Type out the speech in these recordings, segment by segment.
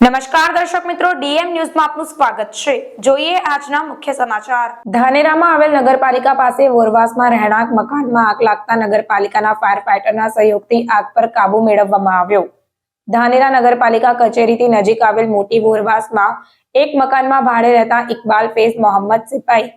નમસ્કાર દર્શક મિત્રો, ડીએમ ન્યૂઝમાં આપનું સ્વાગત છે. જોઈએ આજના મુખ્ય સમાચાર. ધાનેરામાં આવેલ નગરપાલિકા પાસે વોરવાસમાં રહેણાંક મકાનમાં આગ લાગતા નગરપાલિકાના ફાયર ફાઈટરના સહયોગથી આગ પર કાબુ મેળવવામાં આવ્યો. ધાનેરા નગરપાલિકા કચેરીથી નજીક આવેલ મોટી વોરવાસમાં એક મકાનમાં ભાડે રહેતા ઇકબાલ ફેઝ મોહમ્મદ સિપાઈ,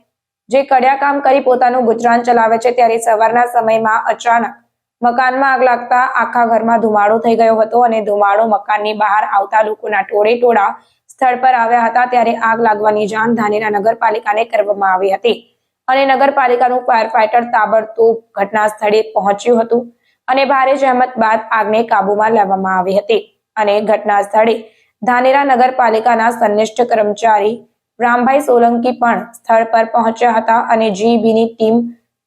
જે કડિયા કામ કરી પોતાનું ગુજરાન ચલાવે છે, ત્યારે સવારના સમયમાં અચાનક મકાનમાં આગ લાગતા આખા ઘરમાં ધુમાડો થઈ ગયો હતો અને ધુમાડો મકાનની બહાર આવતા લોકોના ટોળે ટોળા સ્થળ પર આવ્યા હતા ત્યારે આગ લાગવાની જાણ ધાનેરા નગરપાલિકાને કરવામાં આવી હતી. અને નગરપાલિકાનું ફાયર ફાઈટર તાબડતોબ ઘટના સ્થળે પહોંચ્યું હતું અને ભારે જહેમત બાદ આગને કાબૂમાં લેવામાં આવી હતી. અને ઘટના સ્થળે ધાનેરા નગરપાલિકાના સંનિષ્ઠ કર્મચારી રામભાઈ સોલંકી પણ સ્થળ પર પહોંચ્યા હતા અને જીબીની ટીમ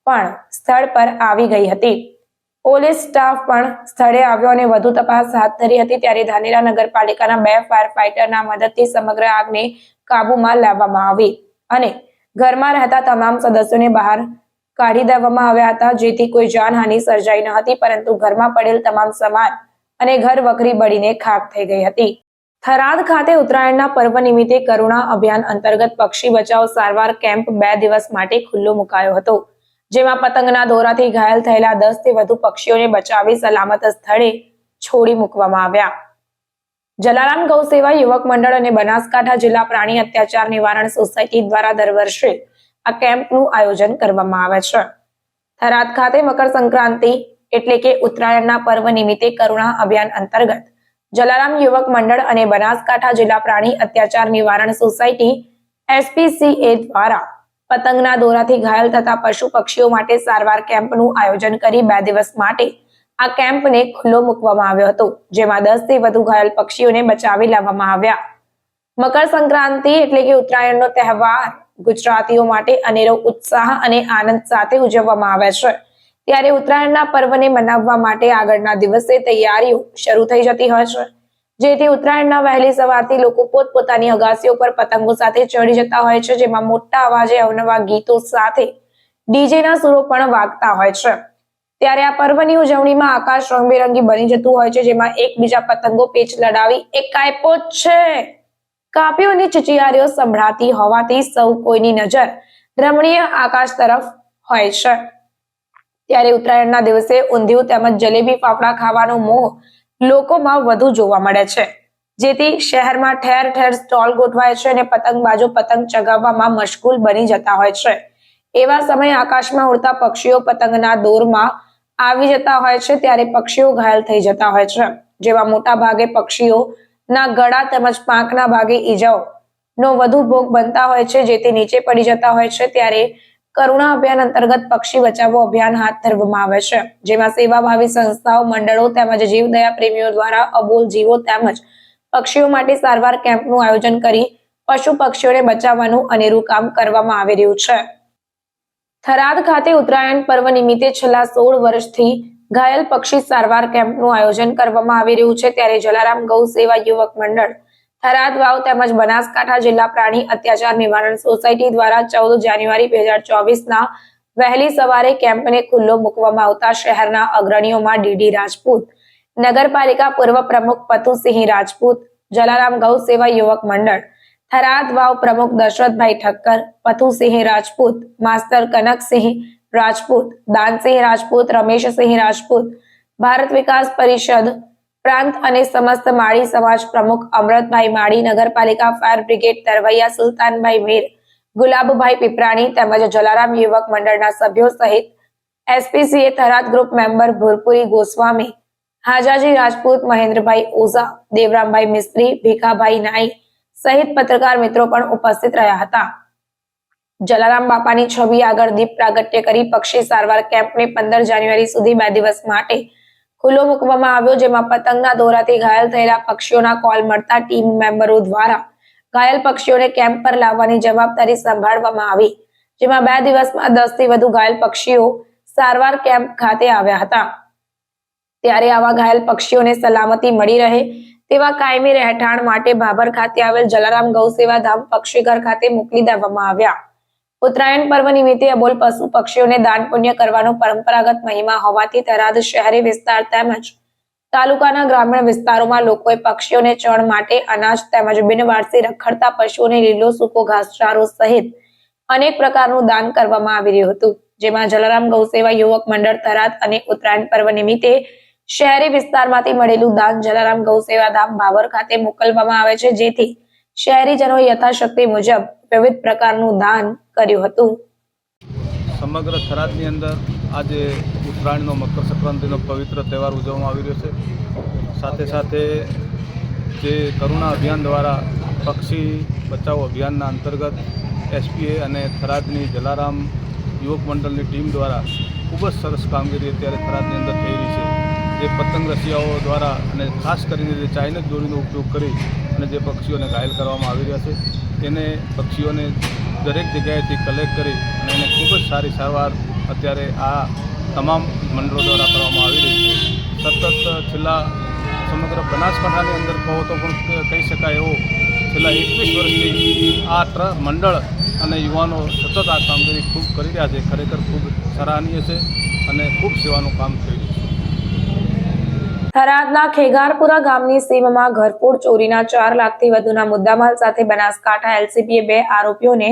પણ સ્થળ પર આવી ગઈ હતી. પોલીસ સ્ટાફ પણ સ્થળે આવ્યો અને વધુ તપાસ હાથ ધરી હતી ત્યારે ધાનેરા નગરપાલિકાના બે ફાયર ફાઈટરના મદદથી સમગ્ર આગને કાબૂમાં લાવવામાં આવી અને ઘરમાં રહેતા તમામ સદસ્યોને બહાર કાઢી દેવામાં આવ્યા હતા, જેથી કોઈ જાનહાનિ સર્જાઈ ન હતી, પરંતુ ઘરમાં પડેલ તમામ સામાન અને ઘર વખરી બળીને ખાક થઈ ગઈ હતી. થરાદ ખાતે ઉત્તરાયણના પર્વ નિમિત્તે કરુણા અભિયાન અંતર્ગત પક્ષી બચાવ સારવાર કેમ્પ બે દિવસ માટે ખુલ્લો મુકાયો હતો. જેમાં પતંગના દોરાથી ઘાયલ થયેલા દસથી વધુ પક્ષીઓને બચાવી સલામત સ્થળે છોડી મૂકવામાં આવ્યા. જલારામ ગૌ સેવા યુવક મંડળ અને બનાસકાંઠા જિલ્લા પ્રાણી અત્યાચાર નિવારણ સોસાયટી દ્વારા દર વર્ષે આ કેમ્પનું આયોજન કરવામાં આવે છે. થરાદ ખાતે મકર સંક્રાંતિ એટલે કે ઉત્તરાયણના પર્વ નિમિત્તે કરુણા અભિયાન અંતર્ગત જલારામ યુવક મંડળ અને બનાસકાંઠા જિલ્લા પ્રાણી અત્યાચાર નિવારણ સોસાયટી એસપીસીએ દ્વારા પતંગના દોરાથી ઘાયલ થતા પશુ પક્ષીઓ માટે સારવાર કેમ્પનું આયોજન કરી બે દિવસ માટે આ કેમ્પને ખુલ્લો મૂકવામાં આવ્યો હતો, જેમાં દસથી વધુ ઘાયલ પક્ષીઓને બચાવી લાવવામાં આવ્યા. મકર સંક્રાંતિ એટલે કે ઉત્તરાયણનો તહેવાર ગુજરાતીઓ માટે અનેરો ઉત્સાહ અને આનંદ સાથે ઉજવવામાં આવે છે. ત્યારે ઉત્તરાયણના પર્વને મનાવવા માટે આગળના દિવસે તૈયારીઓ શરૂ થઈ જતી હોય છે. જેથી ઉત્તરાયણના વહેલી સવારથી લોકો પોતપોતાની અગાસીઓ પર પતંગો સાથે ચડી જતા હોય છે, જેમાં મોટા અવાજે અવનવા ગીતો સાથે ડીજેના સુરો પણ વાગતા હોય છે. ત્યારે આ પર્વની ઉજવણીમાં આકાશ રંગબેરંગી બની જતું હોય છે, જેમાં એકબીજા પતંગો પેચ લડાવી એક છે. અને ચિચિયારીઓ સંભળાતી હોવાથી સૌ કોઈની નજર રમણીય આકાશ તરફ હોય છે. ત્યારે ઉત્તરાયણના દિવસે ઊંધિયું તેમજ જલેબી ફાફડા ખાવાનો મોહ લોકોમાં વધુ જોવા મળે છે. જેથી શહેરમાં ઠેર ઠેર સ્ટોલ ગોઠવાય છે અને પતંગબાજો પતંગ ચગાવવામાં મશગુલ બની જતા હોય છે. એવા સમયે આકાશમાં ઉડતા પક્ષીઓ પતંગના દોરમાં આવી જતા હોય છે ત્યારે પક્ષીઓ ઘાયલ થઈ જતા હોય છે. જેવા મોટા ભાગે પક્ષીઓ ના ગળા તેમજ પાંખના ભાગે ઈજાઓ નો વધુ ભોગ બનતા હોય છે. જેથી નીચે પડી જતા હોય છે ત્યારે કરુણા અભિયાન અંતર્ગત પક્ષી બચાવો અભિયાન હાથ ધરવામાં આવે છે, જેમાં સેવાભાવી સંસ્થાઓ, મંડળો તેમજ જીવદયા પ્રેમીઓ દ્વારા અબોલ જીવો તેમજ પક્ષીઓ માટે સારવાર કેમ્પનું આયોજન કરી પશુ પક્ષીઓને બચાવવાનું અનેરું કામ કરવામાં આવી રહ્યું છે. થરાદ ખાતે ઉત્તરાયણ પર્વ નિમિત્તે છેલ્લા સોળ વર્ષથી ઘાયલ પક્ષી સારવાર કેમ્પનું આયોજન કરવામાં આવી રહ્યું છે, ત્યારે જલારામ ગૌ સેવા યુવક મંડળ થરાદ વાવ તેમજ બનાસકાંઠા જિલ્લા પ્રાણી અત્યાચાર નિવારણ સોસાયટી દ્વારા ચૌદ જાન્યુઆરી બે હજાર વહેલી સવારે કેમ્પને ખુલ્લો મૂકવામાં આવતા શહેરના અગ્રણીઓમાં ડીડી રાજપૂત, નગરપાલિકા પૂર્વ પ્રમુખ પતુસિંહ રાજપૂત, જલારામ ગૌ સેવા યુવક મંડળ, થરાદ વાવ પ્રમુખ દશરથભાઈ ઠક્કર પથુસિંહ રાજપૂત, માસ્તર કનકસિંહ રાજપૂત, દાનસિંહ રાજપૂત, રમેશસિંહ રાજપૂત, ભારત વિકાસ પરિષદ પ્રાંત અને સમસ્ત માળી સમાજ પ્રમુખ અમૃતભાઈ માળી, નગરપાલિકા ફાયર બ્રિગેડ તરવૈયા સુલતાનભાઈ મીર, ગુલાબભાઈ પીપરાણી તેમજ જલારામ યુવક મંડળના સભ્યો સહિત SPCA Tharad group member Bhurpuri Goswami, Hajaji Rajput Mahendrabhai Ojha, Devrambhai Mistri, Bhikhabhai Nai સહિત પત્રકાર મિત્રો પણ ઉપસ્થિત રહ્યા હતા. જલારામ બાપાની છબી આગળ દીપ પ્રાગટ્ય કરી પક્ષી સારવાર કેમ્પને પંદર જાન્યુઆરી સુધી બે દિવસ માટે ખુલ્લો મૂકવામાં આવ્યો, જેમાં પતંગના દોરાથી ઘાયલ થયેલા પક્ષીઓના કોલ મળતા ટીમ મેમ્બરો દ્વારા ઘાયલ પક્ષીઓને કેમ્પ પર લાવવાની જવાબદારી સંભાળવામાં આવી, જેમાં બે દિવસમાં દસથી વધુ ઘાયલ પક્ષીઓ સારવાર કેમ્પ ખાતે આવ્યા હતા. ત્યારે આવા ઘાયલ પક્ષીઓને સલામતી મળી રહે તેવા કાયમી રહેઠાણ માટે ભાભર ખાતે આવેલ જલારામ ગૌ સેવા ધામ પક્ષીઘર ખાતે મોકલી દેવામાં આવ્યા. ઉત્તરાયણ પર્વ નિમિત્તે અબોલ પશુ પક્ષીઓને દાન પુણ્ય કરવાનો પરંપરાગત મહિમા હોવાથી થરાદ શહેરી વિસ્તાર તેમજ તાલુકાના ગ્રામીણ વિસ્તારોમાં લોકોએ પક્ષીઓને ચણ માટે અનાજ તેમજ બિનવારસી રખડતા પશુઓને લીલો સૂકો ઘાસચારો સહિત અનેક પ્રકારનું દાન કરવામાં આવી રહ્યું હતું. જેમાં જલારામ ગૌસેવા યુવક મંડળ તરાત અને ઉત્તરાયણ પર્વ નિમિત્તે શહેરી વિસ્તારમાંથી મળેલું દાન જલારામ ગૌસેવા ધામ ભાવર ખાતે મોકલવામાં આવે છે. જેથી શહેરીજનો યથાશક્તિ મુજબ વિવિધ પ્રકારનું દાન કર્યું હતું. સમગ્ર થરાદની અંદર આજે ઉત્તરાયણનો મકર સંક્રાંતિનો પવિત્ર તહેવાર ઉજવવામાં આવી રહ્યો છે. સાથે સાથે જે કરુણા અભિયાન દ્વારા પક્ષી બચાવો અભિયાનના અંતર્ગત એસપીએ અને થરાદની જલારામ યુવક મંડળની ટીમ દ્વારા ખૂબ જ સરસ કામગીરી અત્યારે થરાદની અંદર થઈ રહી જે પતંગ રસિયાઓ દ્વારા અને ખાસ કરીને જે ચાઇનીઝ દોરીનો ઉપયોગ કરી અને જે પક્ષીઓને ઘાયલ કરવામાં આવી રહ્યા છે એને પક્ષીઓને દરેક જગ્યાએથી કલેક્ટ કરી અને એને ખૂબ જ સારી સારવાર અત્યારે આ તમામ મંડળો દ્વારા કરવામાં આવી રહી છે. સતત છેલ્લા સમગ્ર બનાસકાંઠાની અંદર કહો તો પણ કહી શકાય એવો છેલ્લા એકવીસ વર્ષથી આ ટ્ર મંડળ અને યુવાનો સતત આ કામગીરી ખૂબ કરી રહ્યા છે. ખરેખર ખૂબ સરાહનીય છે અને ખૂબ સેવાનું કામ થઈ રહ્યું છે. થરાદના ખેગારપુરા ગામની સીમમાં ઘરફોડ ચોરીના ચાર લાખથી વધુના મુદ્દામાલ સાથે બનાસકાંઠા એલસીબીએ બે આરોપીઓને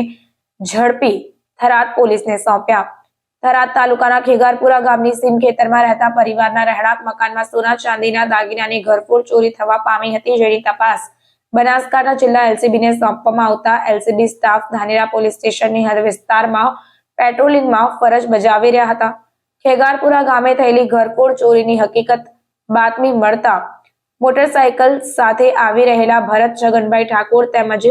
ઝડપી થરાદ પોલીસને સોંપ્યા. થરાદ તાલુકાના ખેગારપુરા ગામની સીમ ખેતરમાં રહેતા પરિવારના રહેણાંક મકાનમાં સોના ચાંદીના દાગીનાની ઘરફોડ ચોરી થવા પામી હતી જેની તપાસ બનાસકાંઠા જિલ્લા એલસીબીને સોંપવામાં આવતા એલસીબી સ્ટાફ ધાનેરા પોલીસ સ્ટેશનની હદ વિસ્તારમાં પેટ્રોલિંગમાં ફરજ બજાવી રહ્યા હતા. ખેગારપુરા ગામે થયેલી ઘરફોડ ચોરીની હકીકત બાતમી મળતા મોટરસાયકલ સાથે આવી રહેલા ભરત છગનભાઈ ઠાકોર તેમજ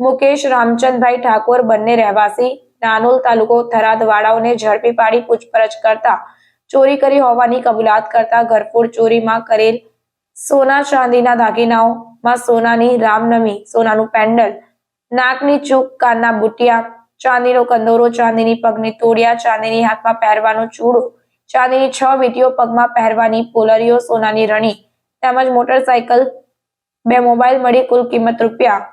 મુકેશ રામચંદભાઈ ઠાકોર બંને રહેવાસી નાનોલ તાલુકો થરાદ વાળાઓને ઝડપી પાડી પૂછપરછ કરતા ચોરી કરી હોવાની કબૂલાત કરતા ઘરફોડ ચોરીમાં કરેલ સોના ચાંદીના દાગીનાઓમાં સોનાની રામનમી, સોનાનું પેન્ડલ, નાકની ચૂક, કાનના બુટિયા, ચાંદીનો કંદોરો, ચાંદીની પગની તોડિયા, ચાંદીની હાથમાં પહેરવાનો ચૂડો ચાંદીની છ વીટીઓ પગમાં પહેરવાની, પોલરીઓ, સોનાની રણી તેમજ મોટરસાયકલ, બે મોબાઈલ મળી કુલ કિંમત રૂપિયા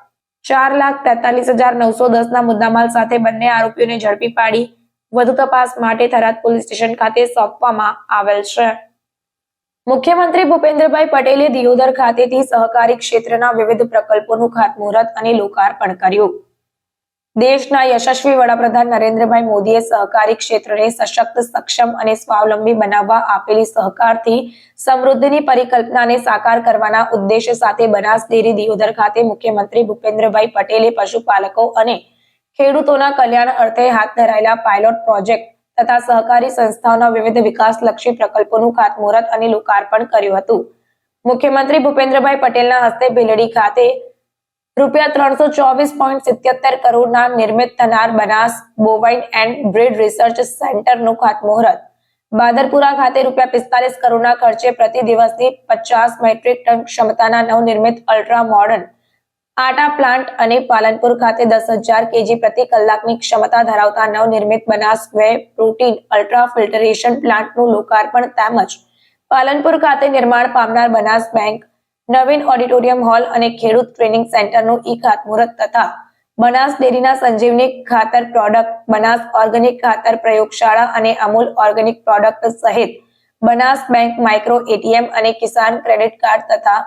ચાર લાખ તેતાલીસ હજાર નવસો દસ ના મુદ્દામાલ સાથે બંને આરોપીઓને ઝડપી પાડી, વધુ તપાસ માટે થરાદ પોલીસ સ્ટેશન ખાતે સોંપવામાં આવેલ છે. મુખ્યમંત્રી ભૂપેન્દ્રભાઈ પટેલે દિયોદર ખાતેથી સહકારી ક્ષેત્રના વિવિધ પ્રકલ્પોનું ખાતમુહૂર્ત અને લોકાર્પણ કર્યું. દેશના યશસ્વી વડાપ્રધાન નરેન્દ્રભાઈ મોદીએ સહકારી ક્ષેત્રને સશક્ત, સક્ષમ અને સ્વાવલંબી બનાવવા આપેલી સહકારથી સમૃદ્ધિની પરિકલ્પનાને સાકાર કરવાના ઉદ્દેશ્ય સાથે બનાસ ડેરી દિયોદર ખાતે મુખ્યમંત્રી ભૂપેન્દ્રભાઈ પટેલે પશુપાલકો અને ખેડૂતોના કલ્યાણ અર્થે હાથ ધરાયેલા પાયલોટ પ્રોજેક્ટ તથા સહકારી સંસ્થાઓના વિવિધ વિકાસલક્ષી પ્રકલ્પોનું ખાતમુહૂર્ત અને લોકાર્પણ કર્યું હતું. મુખ્યમંત્રી ભૂપેન્દ્રભાઈ પટેલના હસ્તે ભીલડી ખાતે રૂપિયા ત્રણસો ચોવીસ પોઈન્ટ સિત્યોતેર કરોડના નિર્મિત થનાર Banas bovine and breed research સેન્ટરનું ખાતમુહૂર્ત. બાદરપુરા ખાતે રૂપિયા પિસ્તાલીસ કરોડના ખર્ચે પ્રતિ દિવસની પચાસ મેટ્રિક ટન ક્ષમતાના નવનિર્મિત અલ્ટ્રા મોડર્ન આટા પ્લાન્ટ અને પાલનપુર ખાતે દસ હજાર કેજી પ્રતિ કલાકની ક્ષમતા ધરાવતા નવનિર્મિત Banas whey protein ultra filtration પ્લાન્ટનું લોકાર્પણ તેમજ પાલનપુર ખાતે નિર્માણ પામનાર બનાસ બેંક નવીન ઓડિટોરિયમ હોલ અને ખેડૂત ટ્રેનિંગ સેન્ટરનું ઈ ખાતમુહૂર્ત તથા બનાસ ડેરીના સંજીવની ખાતર પ્રોડક્ટ, બનાસ ઓર્ગેનિક ખાતર પ્રયોગશાળા અને અમૂલ ઓર્ગેનિક પ્રોડક્ટ સહિત બનાસ બેંક, માઇક્રો એટીએમ અને કિસાન ક્રેડિટ કાર્ડ તથા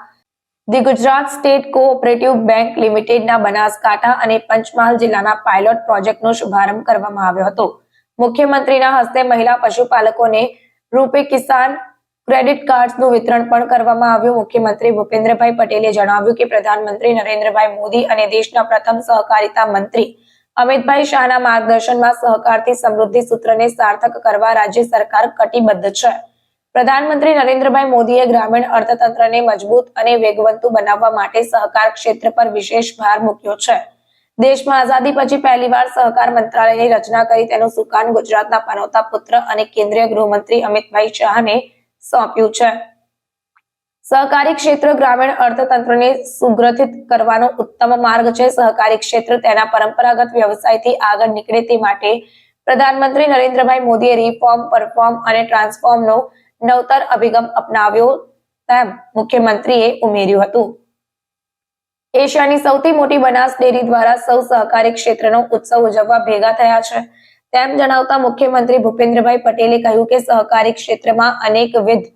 the Gujarat state cooperative bank લિમિટેડના બનાસકાંઠા અને પંચમહાલ જિલ્લાના પાયલોટ પ્રોજેક્ટનો શુભારંભ કરવામાં આવ્યો હતો. મુખ્યમંત્રીના હસ્તે મહિલા પશુપાલકોને રૂપે કિસાન ક્રેડિટ કાર્ડ્સનું વિતરણ પણ કરવામાં આવ્યું. મુખ્યમંત્રી ભૂપેન્દ્રભાઈ પટેલે જણાવ્યું કે પ્રધાનમંત્રી નરેન્દ્રભાઈ મોદી અને દેશના પ્રથમ સહકારિતા મંત્રી અમિતભાઈ શાહના માર્ગદર્શનમાં સહકારથી સમૃદ્ધિ સૂત્રને સાર્થક કરવા રાજ્ય સરકાર કટિબદ્ધ છે. પ્રધાનમંત્રી નરેન્દ્રભાઈ મોદીએ ગ્રામીણ અર્થતંત્રને મજબૂત અને વેગવંતુ બનાવવા માટે સહકાર ક્ષેત્ર પર વિશેષ ભાર મૂક્યો છે. દેશમાં આઝાદી પછી પહેલીવાર સહકાર મંત્રાલયની રચના કરી તેનું સુકાન ગુજરાતના પનોતા પુત્ર અને કેન્દ્રીય ગૃહમંત્રી અમિતભાઈ શાહને સોંપ્યું છે. સહકારી ક્ષેત્ર ગ્રામીણ અર્થતંત્રને સુગ્રથિત કરવાનો ઉત્તમ માર્ગ છે. સહકારી ક્ષેત્ર તેના પરંપરાગત વ્યવસાયથી આગળ નીકળે તે માટે પ્રધાનમંત્રી નરેન્દ્રભાઈ મોદીએ રિફોર્મ પરફોર્મ અને ટ્રાન્સફોર્મનો નવતર અભિગમ અપનાવ્યો તેમ મુખ્યમંત્રીએ ઉમેર્યું હતું. એશિયાની સૌથી મોટી બનાસ ડેરી દ્વારા સૌ સહકારી ક્ષેત્રનો ઉત્સવ ઉજવવા ભેગા થયા છે. તેમ જણાવતા મુખ્યમંત્રી ભૂપેન્દ્રભાઈ પટેલે કહ્યું કે સહકારી ક્ષેત્રમાં અનેકવિધ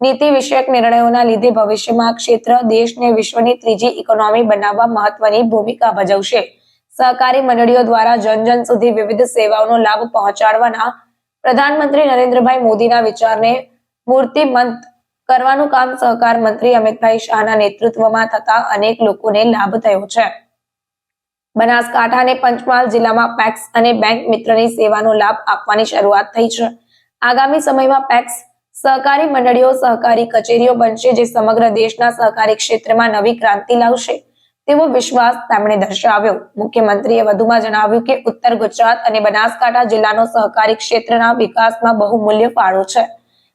નીતિ વિષયક નિર્ણયોના લીધે ભવિષ્યમાં ક્ષેત્ર દેશને વિશ્વની ત્રીજી ઇકોનોમી બનાવવા મહત્વની ભૂમિકા ભજવશે. સહકારી મંડળીઓ દ્વારા જન જન સુધી વિવિધ સેવાઓનો લાભ પહોંચાડવાના પ્રધાનમંત્રી નરેન્દ્રભાઈ મોદીના વિચારને મૂર્તિમંત કરવાનું કામ સહકાર મંત્રી અમિતભાઈ શાહના નેતૃત્વમાં થતા અનેક લોકોને લાભ થયો છે. બનાસકાંઠા અને પંચમહાલ જિલ્લામાં પેક્સ અને બેંક મિત્રની સેવાનો લાભ આપવાની શરૂઆત થઈ છે. આગામી સમયમાં પેક્સ સહકારી મંડળીઓ, સહકારી કચેરીઓ બનશે જે સમગ્ર દેશના સહકારી ક્ષેત્રમાં નવી ક્રાંતિ લાવશે તેવો વિશ્વાસ તેમણે દર્શાવ્યો. મુખ્યમંત્રીએ વધુમાં જણાવ્યું કે ઉત્તર ગુજરાત અને બનાસકાંઠા જિલ્લાનો સહકારી ક્ષેત્રના વિકાસમાં બહુમૂલ્ય ફાળો છે.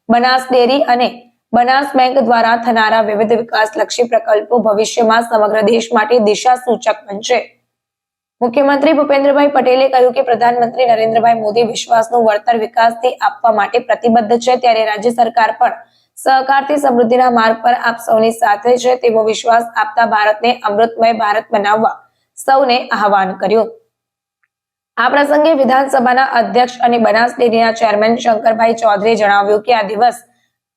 બનાસ ડેરી અને બનાસ બેંક દ્વારા થનારા વિવિધ વિકાસલક્ષી પ્રકલ્પો ભવિષ્યમાં સમગ્ર દેશ માટે દિશા સૂચક બનશે. મુખ્યમંત્રી ભૂપેન્દ્રભાઈ પટેલે કહ્યું કે પ્રધાનમંત્રી નરેન્દ્રભાઈ મોદી વિશ્વાસનું વળતર વિકાસથી આપવા માટે પ્રતિબદ્ધ છે, ત્યારે રાજ્ય સરકાર પણ સહકારથી સમૃદ્ધિના માર્ગ પર આપ સૌની સાથે છે તેવો વિશ્વાસ આપતા ભારતને અમૃતમય ભારત બનાવવા સૌને આહવાન કર્યું. આ પ્રસંગે વિધાનસભાના અધ્યક્ષ અને બનાસ ડેરીના ચેરમેન શંકરભાઈ ચૌધરીએ જણાવ્યું કે આ દિવસ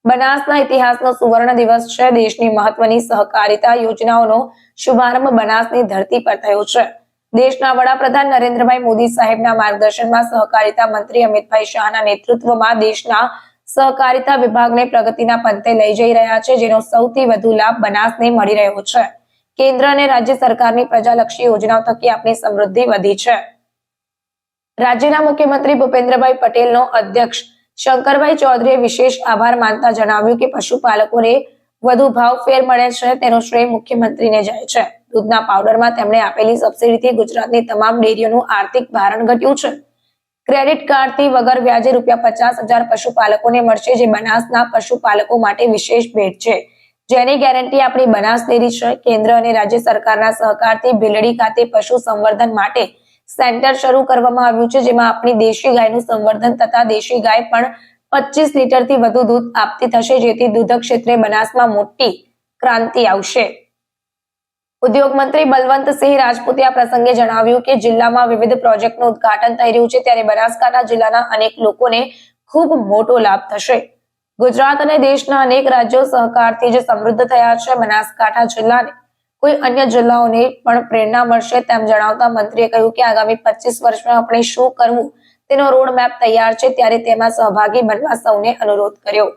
બનાસના ઇતિહાસનો સુવર્ણ દિવસ છે. દેશની મહત્વની સહકારિતા યોજનાઓનો શુભારંભ બનાસની ધરતી પર થયો છે. દેશના વડાપ્રધાન નરેન્દ્રભાઈ મોદી સાહેબના માર્ગદર્શનમાં સહકારિતા મંત્રી અમિતભાઈ શાહના નેતૃત્વમાં દેશના સહકારિતા વિભાગને પ્રગતિના પંથે લઈ જઈ રહ્યા છે, જેનો સૌથી વધુ લાભ બનાસને મળી રહ્યો છે. કેન્દ્ર અને રાજ્ય સરકારની પ્રજાલક્ષી યોજનાઓ થકી આપની સમૃદ્ધિ વધી છે. રાજ્યના મુખ્યમંત્રી ભૂપેન્દ્રભાઈ પટેલનો અધ્યક્ષ શંકરભાઈ ચૌધરીએ વિશેષ આભાર માનતા જણાવ્યું કે પશુપાલકોને વધુ ભાવ ફેર મળે છે, તેનો શ્રેય મુખ્યમંત્રીને જાય છે. દૂધના પાવડરમાં તેમણે આપેલી સબસિડીથી ગુજરાતની તમામ ડેરીઓનું આર્થિક ભારણ ઘટ્યું છે. ક્રેડિટ કાર્ડથી વગર વ્યાજે રૂપિયા પચાસ હજાર પશુપાલકોને મળશે, જે બનાસના પશુપાલકો માટે વિશેષ ભેટ છે. જેની ગેરંટી આપણી બનાસ ડેરી છે. કેન્દ્ર અને રાજ્ય સરકારના સહકારથી ભીલડી ખાતે પશુ સંવર્ધન માટે સેન્ટર શરૂ કરવામાં આવ્યું છે, જેમાં આપણી દેશી ગાયનું સંવર્ધન તથા દેશી ગાય પણ પચીસ લીટરથી વધુ દૂધ આપતી થશે, જેથી દૂધ ક્ષેત્રે બનાસમાં મોટી ક્રાંતિ આવશે. ઉદ્યોગ મંત્રી બલવંતસિંહ રાજપૂતે આ પ્રસંગે જણાવ્યું કે જિલ્લામાં વિવિધ પ્રોજેક્ટનું ઉદઘાટન થઈ રહ્યું છે, ત્યારે બનાસકાંઠા જિલ્લાના અનેક લોકોને ખૂબ મોટો લાભ થશે. ગુજરાત અને દેશના અનેક રાજ્યો સહકારથી જે સમૃદ્ધ થયા છે. બનાસકાંઠા જિલ્લાને કોઈ અન્ય જિલ્લાઓને પણ પ્રેરણા મળશે તેમ જણાવતા મંત્રીએ કહ્યું કે આગામી પચીસ વર્ષમાં આપણે શું કરવું તેનો રોડ મેપ તૈયાર છે ત્યારે તેમાં સહભાગી બનવા સૌને અનુરોધ કર્યો.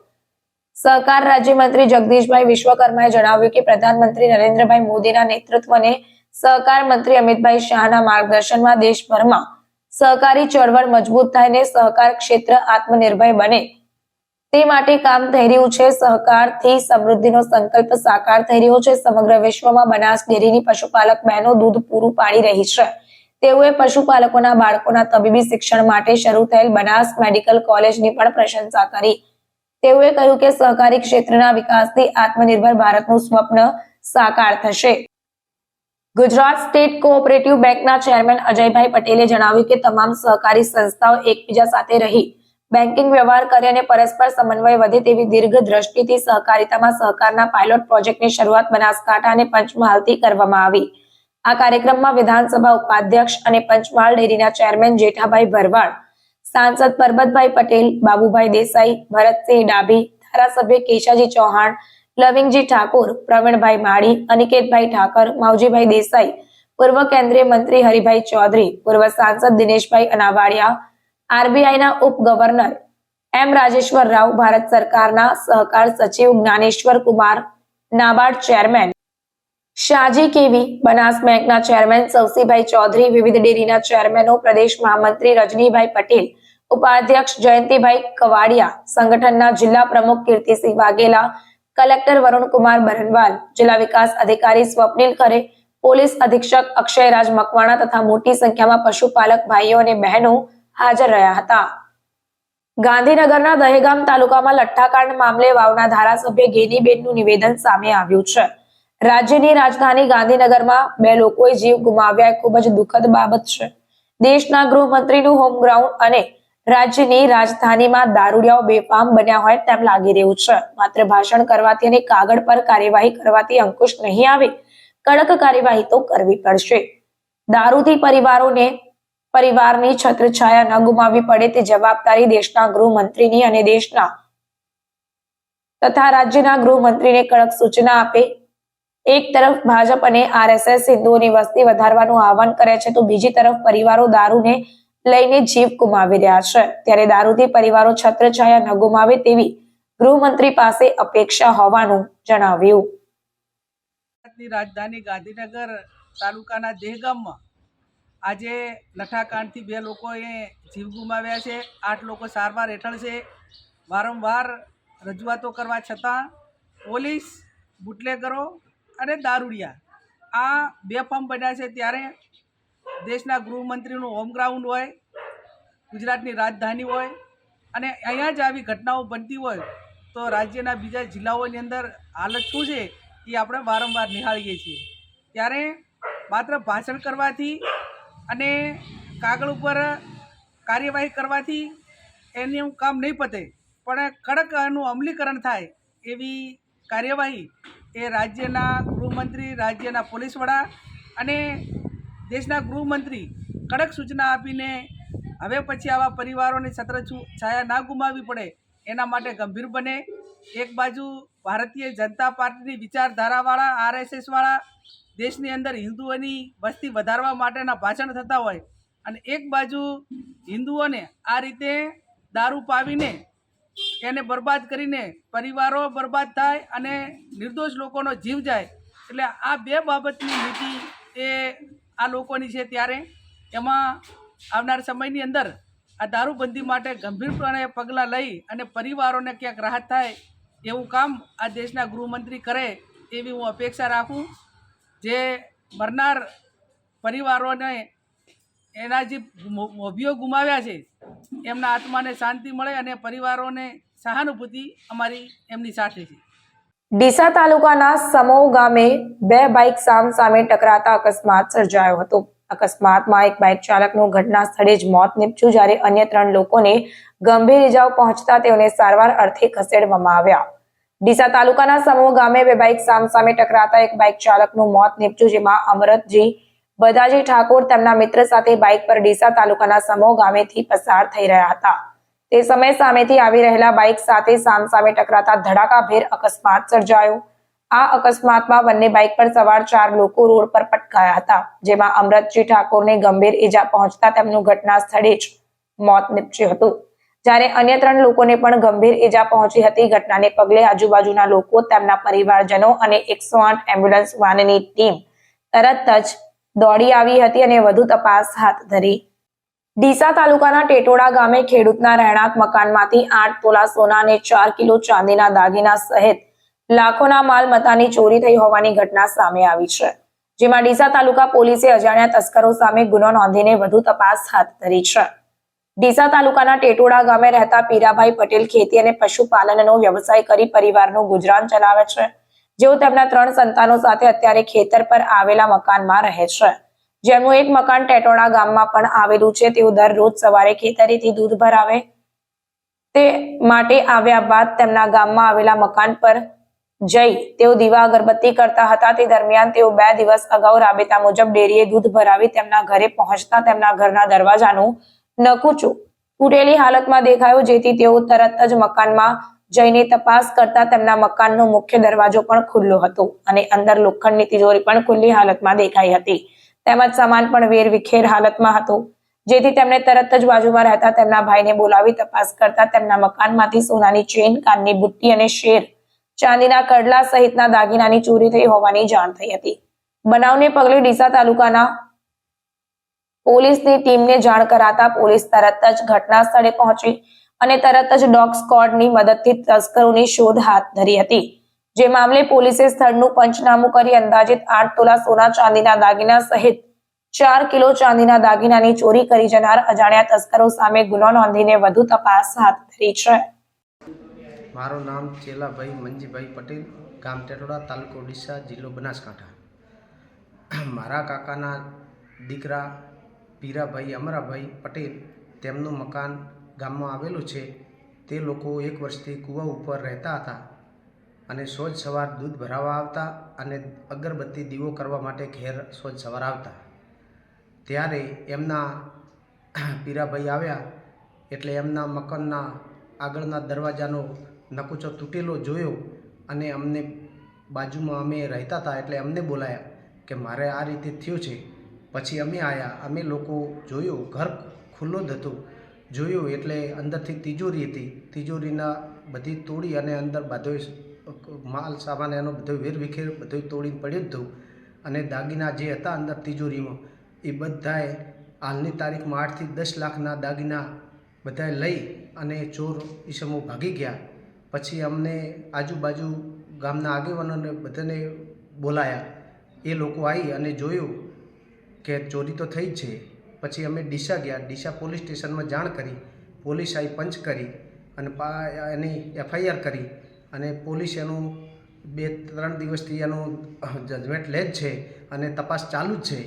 સહકાર રાજ્યમંત્રી જગદીશભાઈ વિશ્વકર્માએ જણાવ્યું કે પ્રધાનમંત્રી નરેન્દ્રભાઈ મોદીના નેતૃત્વને સહકાર મંત્રી અમિતભાઈ શાહના માર્ગદર્શનમાં દેશભરમાં સહકારી ચળવળ મજબૂત થાય ને સહકાર ક્ષેત્ર આત્મનિર્ભર બને. તે માટે કામ થઈ રહ્યું છે. સહકારથી સમૃદ્ધિનો સંકલ્પ સાકાર થઈ રહ્યો છે. સમગ્ર વિશ્વમાં બનાસ ડેરીની પશુપાલક બહેનો દૂધ પૂરું પાડી રહી છે. તેઓએ પશુપાલકોના બાળકોના તબીબી શિક્ષણ માટે શરૂ થયેલ બનાસ મેડિકલ કોલેજની પણ પ્રશંસા કરી. તેઓએ કહ્યું કે સહકારી ક્ષેત્રના વિકાસથી આત્મનિર્ભર ભારતનું સ્વપ્ન સાકાર થશે. ગુજરાત સ્ટેટ કોઓપરેટિવ બેંકના ચેરમેન અજયભાઈ પટેલે જણાવ્યું કે તમામ સહકારી સંસ્થાઓ એકબીજા સાથે રહી બેન્કિંગ વ્યવહાર કરે અને પરસ્પર સમન્વય વધે તેવી દીર્ઘ દ્રષ્ટિથી સહકારિતામાં સહકારના પાયલોટ પ્રોજેક્ટની શરૂઆત બનાસકાંઠા અને પંચમહાલથી કરવામાં આવી. આ કાર્યક્રમમાં વિધાનસભા ઉપાધ્યક્ષ અને પંચમહાલ ડેરીના ચેરમેન જેઠાભાઈ ભરવાડ, સાંસદ પરબતભાઈ પટેલ, બાબુભાઈ દેસાઈ, ભરતસિંહ ડાભી, ધારાસભ્ય કેશાજી ચૌહાણ, લવિંગજી ઠાકોર, પ્રવીણભાઈ માળી, અનિકેતભાઈ ઠાકર, માવજીભાઈ દેસાઈ, પૂર્વ કેન્દ્રીય મંત્રી હરિભાઈ ચૌધરી, પૂર્વ સાંસદ દિનેશભાઈ અનાવાડિયા, આરબીઆઈના ઉપ ગવર્નર એમ રાજેશ્વર રાવ, ભારત સરકારના સહકાર સચિવ Gyaneshwar Kumar, NABARD chairman Shaji K V? Banas બેંકના ચેરમેન સવસીભાઈ ચૌધરી, વિવિધ ડેરીના ચેરમેનો, પ્રદેશ મહામંત્રી રજનીભાઈ પટેલ, ઉપાધ્યક્ષ જયંતિભાઈ કવાડિયા, સંગઠનના જિલ્લા પ્રમુખ કીર્તિસિંહ વાઘેલા, કલેક્ટર વરુણકુમાર બરનવાલ, જિલ્લા વિકાસ અધિકારી સ્વપ્નિલ ખરે પોલીસ અધિક્ષક અક્ષયરાજ મકવાણા તથા મોટી સંખ્યામાં પશુપાલક ભાઈઓ અને બહેનો હાજર રહ્યા હતા. ગાંધીનગરના દહેગામ તાલુકામાં લઠ્ઠાકાંડ મામલે વાવના ધારાસભ્ય ગેનીબેનનું નિવેદન સામે આવ્યું છે. રાજ્યની રાજધાની ગાંધીનગરમાં બે લોકોએ જીવ ગુમાવ્યા એ ખૂબ જ દુઃખદ બાબત છે. દેશના ગૃહમંત્રીનું હોમ ગ્રાઉન્ડ અને રાજ્યની રાજધાનીમાં દારૂડિયાઓ બેફામ બન્યા હોય તેમ લાગી રહ્યું છે. માત્ર ભાષણ કરવાથી અને કાગળ પર કાર્યવાહી કરવાથી અંકુશ નહીં આવે, કડક કાર્યવાહી તો કરવી પડશે. દારૂથી પરિવારોને, પરિવારની છત્રછાયા ન ગુમાવવી પડે તે જવાબદારી દેશના ગૃહમંત્રીની અને દેશના તથા રાજ્યના ગૃહમંત્રીને કડક સૂચના આપે એક તરફ ભાજપ અને આરએસએસ હિન્દુઓની વસ્તી વધારવાનું આહવાન કરે છે, તો બીજી તરફ પરિવારો દારૂને લઈને જીવ ગુમાવી રહ્યા છે. ત્યારે દારૂથી પરિવારો છત્રછાયા ન ગુમાવે તેવી ગૃહમંત્રી પાસે અપેક્ષા હોવાનું જણાવ્યું. રાજધાની ગાંધીનગર તાલુકાના દેહગામમાં આજે લઠાકાંડથી બે લોકોએ જીવ ગુમાવ્યા છે, આઠ લોકો સારવાર હેઠળ છે. વારંવાર રજૂઆતો કરવા છતાં પોલીસ બુટલેગરો અને દારૂડિયા. આ બે ફોર્મ બન્યા છે ત્યારે દેશના ગૃહમંત્રીનું હોમ ગ્રાઉન્ડ હોય, ગુજરાતની રાજધાની હોય અને અહીંયા જ આવી ઘટનાઓ બનતી હોય તો રાજ્યના બીજા જિલ્લાઓની અંદર હાલત શું છે એ આપણે વારંવાર નિહાળીએ છીએ. ત્યારે માત્ર ભાષણ કરવાથી અને કાગળ ઉપર કાર્યવાહી કરવાથી એનું કામ નહીં પતે. પણ કડક એનું અમલીકરણ થાય એવી કાર્યવાહી એ રાજ્યના ગૃહમંત્રી, રાજ્યના પોલીસ વડા અને દેશના ગૃહમંત્રી કડક સૂચના આપીને હવે પછી આવા પરિવારોને છત્ર છાયા ના ગુમાવવી પડે એના માટે ગંભીર બને. એક બાજુ ભારતીય જનતા પાર્ટીની વિચારધારાવાળા, આરએસએસવાળા દેશની અંદર હિન્દુઓની વસ્તી વધારવા માટેના ભાષણ થતા હોય અને એક બાજુ હિન્દુઓને આ રીતે દારૂ પાવીને એને બરબાદ કરીને પરિવારો બરબાદ થાય અને નિર્દોષ લોકોનો જીવ જાય. એટલે આ બે બાબતની નીતિ એ આ લોકોની છે ત્યારે. એમાં આવનાર સમયની અંદર આ દારૂબંધી માટે ગંભીરપણે પગલાં લઈ અને પરિવારોને ક્યાંક રાહત થાય એવું કામ આ દેશના ગૃહમંત્રી કરે એવી હું અપેક્ષા રાખું. જે મરનાર પરિવારોને એના જે મોભીઓ ગુમાવ્યા છે, એમના આત્માને શાંતિ મળે અને પરિવારોને સહાનુભૂતિ અમારી એમની સાથે છે. ડીસા તાલુકાના સમો ગામે બે બાઇક સામ સામે ટકરાતા અકસ્માત સર્જાયો હતો. અકસ્માતમાં એક બાઇક ચાલકનું ઘટના સ્થળે જ મોત નીપજ્યું જ્યારે અન્ય ત્રણ લોકોને ગંભીર ઇજાઓ પહોંચતા તેઓને સારવાર અર્થે ખસેડવામાં આવ્યા. ડીસા તાલુકાના સમો ગામે બે બાઇક સામ સામે ટકરાતા એક બાઇક ચાલકનું મોત નીપજ્યું, જેમાં અમરતજી બદાજી ઠાકોર તેમના મિત્ર સાથે બાઇક પર ડીસા તાલુકાના સમો ગામેથી પસાર થઈ રહ્યા હતા. તે સમય સામેથી આવી રહેલા બાઇક સાથે સામસામે ટકરાતા ધડાકાભેર અકસ્માત સર્જાયો. આ અકસ્માતમાં બંને બાઇક પર સવાર ચાર લોકો રોડ પર પટકાયા હતા, જેમાં અમરતજી ઠાકોરને ગંભીર ઈજા પહોંચતા તેમનું ઘટના સ્થળે જ મોત નીપજ્યું હતું. જ્યારે અન્ય ત્રણ લોકોને પણ ગંભીર ઈજા પહોંચી હતી, ઘટનાને પગલે આજુબાજુના લોકો, તેમના પરિવારજનો અને એકસો આઠ એમ્બ્યુલન્સ વાનની ટીમ તરત જ દોડી આવી હતી અને વધુ તપાસ હાથ ધરી. ડીસા તાલુકાના ટેટોડા ગામે ખેડૂતના રહેણાંક મકાનમાંથી આઠ તોલા સોના અને ચાર કિલો ચાંદીના દાગીના સહિત લાખોના માલ મતાની ચોરી થઈ હોવાની ઘટના સામે આવી છે. જેમાં ડીસા તાલુકા પોલીસે અજાણ્યા તસ્કરો સામે ગુનો નોંધીને વધુ તપાસ હાથ ધરી છે. ડીસા તાલુકાના ટેટોડા ગામે રહેતા પીરાભાઈ પટેલ ખેતી અને પશુપાલનનો વ્યવસાય કરી પરિવારનું ગુજરાન ચલાવે છે. જેઓ તેમના ત્રણ સંતાનો સાથે અત્યારે ખેતર પર આવેલા મકાનમાં રહે છે. જેમનું એક મકાન ટેટોડા ગામમાં પણ આવેલું છે. તેઓ દરરોજ સવારે ખેતરેથી દૂધ ભરાવે તે માટે આવ્યા બાદ તેમના ગામમાં આવેલા મકાન પર જઈ તેઓ દીવા અગરબત્તી કરતા હતા. તે દરમિયાન તેઓ બે દિવસ અગાઉ રાબેતા મુજબ ડેરીએ દૂધ ભરાવી તેમના ઘરે પહોંચતા તેમના ઘરના દરવાજાનું નકુચું, તૂટેલી હાલતમાં દેખાયું, જેથી તેઓ તરત જ મકાનમાં જઈને તપાસ કરતા તેમના મકાનનો મુખ્ય દરવાજો પણ ખુલ્લો હતો અને અંદર લોખંડની તિજોરી પણ ખુલ્લી હાલતમાં દેખાઈ હતી. તેમજ સામાન પણ વેરવિખેર હાલતમાં હતો. જેથી તેમણે તરત જ બાજુમાં રહેતા તેમના ભાઈને બોલાવી તપાસ કરતા તેમના મકાનમાંથી સોનાની ચેન, કાનની બુટ્ટી અને શેર, ચાંદીના કડલા સહિતના દાગીનાની ચોરી થઈ હોવાની જાણ થઈ હતી. બનાવને પગલે ડીસા તાલુકાના પોલીસની ટીમને જાણ કરાતા પોલીસ તરત જ ઘટના સ્થળે પહોંચી અને તરત જ ડોગ સ્કોડની મદદથી તસ્કરોની શોધ હાથ ધરી હતી. જે મામલે પોલીસે સ્થળનું પંચનામું કરી અંદાજિત આઠ તોલા સોના ચાંદીના દાગીના સહિત ચાર કિલો ચાંદીના દાગીનાની ચોરી કરી જનાર અજાણ્યા તસ્કરો સામે ગુનો નોંધીને વધુ તપાસ હાથ ધરી છે. મારું નામ ચેલાભાઈ મંજીભાઈ પટેલ, ગામ ટેટોડા, તાલુકો ઓડિશા, જિલ્લો બનાસકાંઠા. મારા કાકાના દીકરા પીરાભાઈ, અમરાભાઈ પટેલ તેમનું મકાન ગામમાં આવેલું છે. તે લોકો એક વર્ષથી કૂવા ઉપર રહેતા હતા અને સોજ સવાર દૂધ ભરાવા આવતા અને અગરબત્તી દીવો કરવા માટે ઘેર સોજ સવાર આવતા. ત્યારે એમના પીરાભાઈ આવ્યા એટલે એમના મકાનના આગળના દરવાજાનો નકુચો તૂટેલો જોયો અને અમને બાજુમાં અમે રહેતા હતા એટલે અમને બોલાયા કે મારે આ રીતે થયું છે. પછી અમે આવ્યા અમે લોકો જોયું, ઘર ખુલ્લો જ હતું. જોયું એટલે અંદરથી તિજોરી હતી. તિજોરીના બધી તોડી અને અંદર બધો માલ, સામાન એનો બધો વેરવિખેર બધું તોડીને પડ્યું હતું અને દાગીના જે હતા અંદર તિજોરીમાં, એ બધાએ હાલની તારીખમાં આઠથી દસ લાખના દાગીના બધાએ લઈ અને ચોર ઈસમો ભાગી ગયા. પછી અમને આજુબાજુ ગામના આગેવાનોને બધાને બોલાયા. એ લોકો આવી અને જોયું કે ચોરી તો થઈ જ છે. પછી અમે ડીસા ગયા. ડીસા પોલીસ સ્ટેશનમાં જાણ કરી, પોલીસ આવી પંચ કરી અને પા, એની એફઆઈઆર કરી અને પોલીસ એનું બે, ત્રણ દિવસથી એનું જજમેન્ટ લે જ છે અને તપાસ ચાલુ જ છે.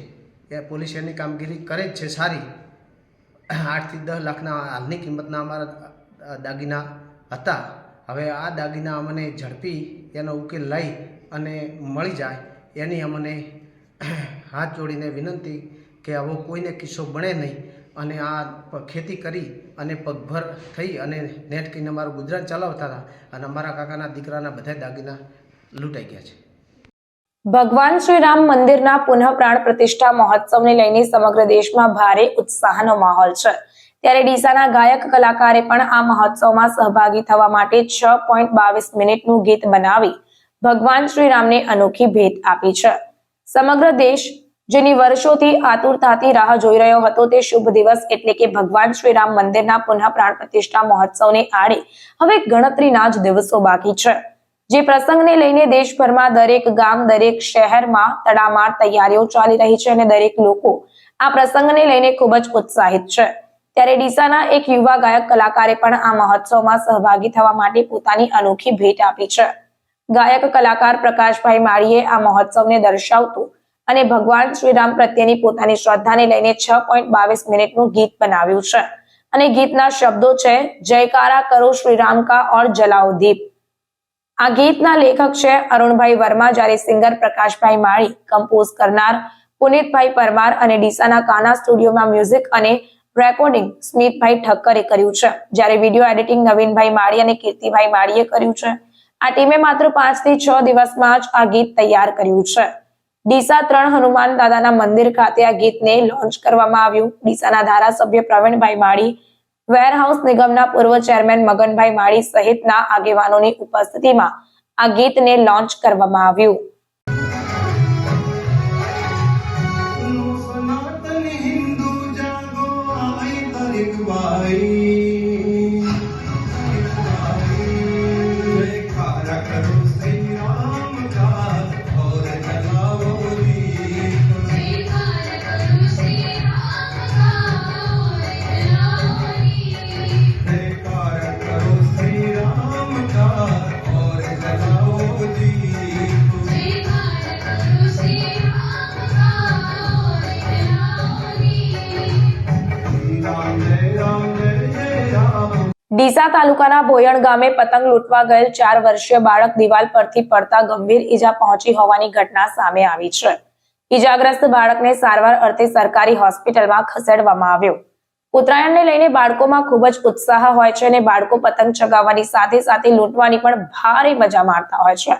એ પોલીસ એની કામગીરી કરે જ છે સારી. આઠથી દસ લાખના હાલની કિંમતના અમારા દાગીના હતા. હવે આ દાગીના અમને ઝડપી એનો ઉકેલ લઈ અને મળી જાય એની અમને હાથ જોડીને વિનંતી કે આવો કોઈને કિસ્સો બને નહીં અને આ ખેતી કરી અને પગભર થઈ અને નેટ કહીને અમારું ગુજરાન ચલાવતા હતા અને અમારા કાકાના દીકરાના બધા દાગીના લૂંટાઈ ગયા છે. ભગવાન શ્રી રામ મંદિરના પુનઃ પ્રાણ પ્રતિષ્ઠા મહોત્સવને લઈને સમગ્ર દેશમાં ભારે ઉત્સાહનો માહોલ છે. ત્યારે ડીસાના ગાયક કલાકારે પણ આ મહોત્સવમાં સહભાગી થવા માટે છ પોઈન્ટ બાવીસ મિનિટનું ગીત બનાવી ભગવાન શ્રી રામને અનોખી ભેટ આપી છે. સમગ્ર દેશ જેની વર્ષોથી આતુરતાથી રાહ જોઈ રહ્યો હતો તે શુભ દિવસ એટલે કે ભગવાન શ્રી રામ મંદિરના પુનઃ પ્રાણ પ્રતિષ્ઠા મહોત્સવને આડે હવે ગણતરીના જ દિવસો બાકી છે. જે પ્રસંગને લઈને દેશભરમાં દરેક ગામ, દરેક શહેરમાં તડામાર તૈયારીઓ ચાલી રહી છે અને દરેક લોકો આ પ્રસંગને લઈને ખૂબ જ ઉત્સાહિત છે. ત્યારે ડીસાના એક યુવા ગાયક કલાકારે પણ આ મહોત્સવમાં સહભાગી થવા માટે પોતાની અનોખી ભેટ આપી છે. ગાયક કલાકાર પ્રકાશભાઈ માળીએ આ મહોત્સવને દર્શાવતું અને ભગવાન શ્રીરામ પ્રત્યેની પોતાની શ્રદ્ધાને લઈને છ પોઈન્ટ બાવીસ મિનિટનું ગીત બનાવ્યું છે. અને ગીતના શબ્દો છે, જયકારા કરો શ્રીરામ કા ઓર જલાઓ દીપ. આ ગીતના લેખક છે અરુણભાઈ વર્મા, જ્યારે સિંગર પ્રકાશભાઈ માળી કમ્પોઝ કરનાર પુનિતભાઈ પરમાર અને ડીસાના કાના સ્ટુડિયોમાં મ્યુઝિક અને રેકોર્ડિંગ સ્મિતભાઈ ઠક્કરે કર્યું છે. જ્યારે વીડિયો એડિટિંગ નવીનભાઈ માળી અને કીર્તિભાઈ માળીએ કર્યું છે. આ ટીમે માત્ર પાંચથી છ દિવસમાં જ આ ગીત તૈયાર કર્યું છે. ડીસા ત્રણ હનુમાન દાદાના મંદિર ખાતે આ ગીતને લોન્ચ કરવામાં આવ્યું. ડીસાના ધારાસભ્ય પ્રવીણભાઈ માળી વેરહાઉસ નિગમના પૂર્વ ચેરમેન મગનભાઈ માળી સહિતના આગેવાનોની ઉપસ્થિતિમાં આ ગીતને લોન્ચ કરવામાં આવ્યું. હિન્દુ ડીસા તાલુકાના ભોયણ ગામે પતંગ લૂંટવા ગયેલ ચાર વર્ષીય બાળક દિવાલ પરથી પડતા ગંભીર ઈજા પહોંચી હોવાની ઘટના સામે આવી છે. ઈજાગ્રસ્ત બાળકને સારવાર અર્થે સરકારી હોસ્પિટલમાં ખસેડવામાં આવ્યો. ઉત્તરાયણને લઈને બાળકોમાં ખૂબ જ ઉત્સાહ હોય છે અને બાળકો પતંગ ચગાવવાની સાથે સાથે લૂંટવાની પણ ભારે મજા માણતા હોય છે.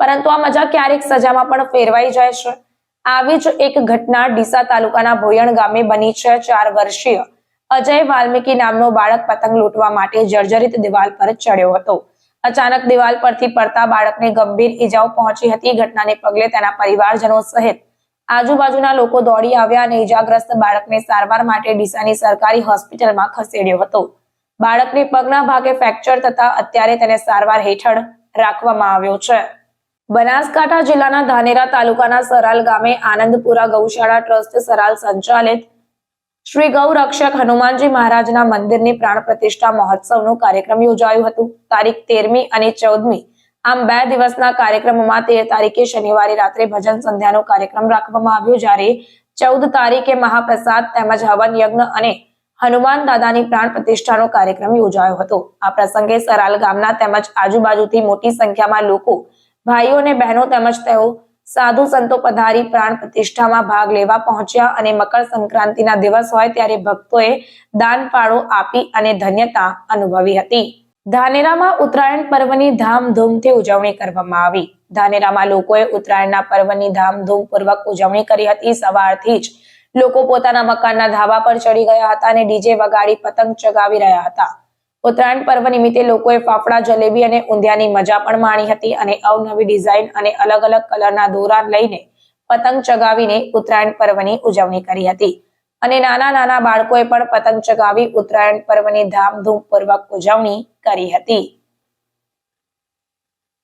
પરંતુ આ મજા ક્યારેક સજામાં પણ ફેરવાઈ જાય છે. આવી જ એક ઘટના ડીસા તાલુકાના ભોયણ ગામે બની છે. ચાર વર્ષીય અજય વાલ્મીકી નામનો બાળક પતંગ લૂંટવા માટે જર્જરિત દિવાલ પર ચડ્યો હતો. અચાનક દિવાલ પરથી પડતા બાળકને ગંભીર ઈજાઓ પહોંચી હતી. ઘટનાને પગલે તેના પરિવારજનો સહિત આજુબાજુના લોકો દોડી આવ્યા અને ઈજાગ્રસ્ત બાળકને સારવાર માટે ડીસાની સરકારી હોસ્પિટલમાં ખસેડ્યો હતો. બાળકને પગના ભાગે ફ્રેક્ચર થતા અત્યારે તેને સારવાર હેઠળ રાખવામાં આવ્યો છે. બનાસકાંઠા જિલ્લાના ધાનેરા તાલુકાના સરાલ ગામે આનંદપુરા ગૌશાળા ટ્રસ્ટ સરાલ સંચાલિત શ્રી ગૌરક્ષક હનુમાનજી મહારાજના મંદિરની પ્રાણ પ્રતિષ્ઠા મહોત્સવનું કાર્યક્રમ યોજાયું હતું. તારીખ તેરમી અને ચૌદમી, આમ બે દિવસના કાર્યક્રમમાં તેર તારીખે શનિવારે રાત્રે ભજન સંધ્યાનો કાર્યક્રમ રાખવામાં આવ્યો જ્યારે ચૌદ તારીખે મહાપ્રસાદ તેમજ હવન યજ્ઞ અને હનુમાન દાદાની પ્રાણ પ્રતિષ્ઠાનો કાર્યક્રમ યોજાયો હતો. આ પ્રસંગે સરાલ ગામના તેમજ આજુબાજુથી મોટી સંખ્યામાં લોકો, ભાઈઓ અને બહેનો તેમજ તેઓ સાધુ સંતો પધારી પ્રાણ પ્રતિષ્ઠામાં ભાગ લેવા પહોંચ્યા અને મકર સંક્રાંતિના દિવસ હોય ત્યારે ભક્તોએ દાન ફાળો આપી અને ધન્યતા અનુભવી હતી. ધાનેરામાં ઉત્તરાયણ પર્વની ધામધૂમથી ઉજવણી કરવામાં આવી. ધાનેરામાં લોકોએ ઉત્તરાયણના પર્વની ધામધૂમપૂર્વક ઉજવણી કરી હતી. સવારથી જ લોકો પોતાના મકાનના ધાબા પર ચડી ગયા હતા અને ડીજે વગાડી પતંગ ચગાવી રહ્યા હતા. ઉત્તરાયણ પર્વ નિમિત્તે લોકોએ ફાફડા, જલેબી અને ઊંધિયાની મજા પણ માણી હતી અને અવનવી ડિઝાઇન અને અલગ અલગ કલરના દોરા લઈને પતંગ ચગાવીને ઉત્તરાયણ પર્વની ઉજવણી કરી હતી. અને નાના નાના બાળકોએ પણ પતંગ ચગાવી ઉત્તરાયણ પર્વની ધામધૂમપૂર્વક ઉજવણી કરી હતી.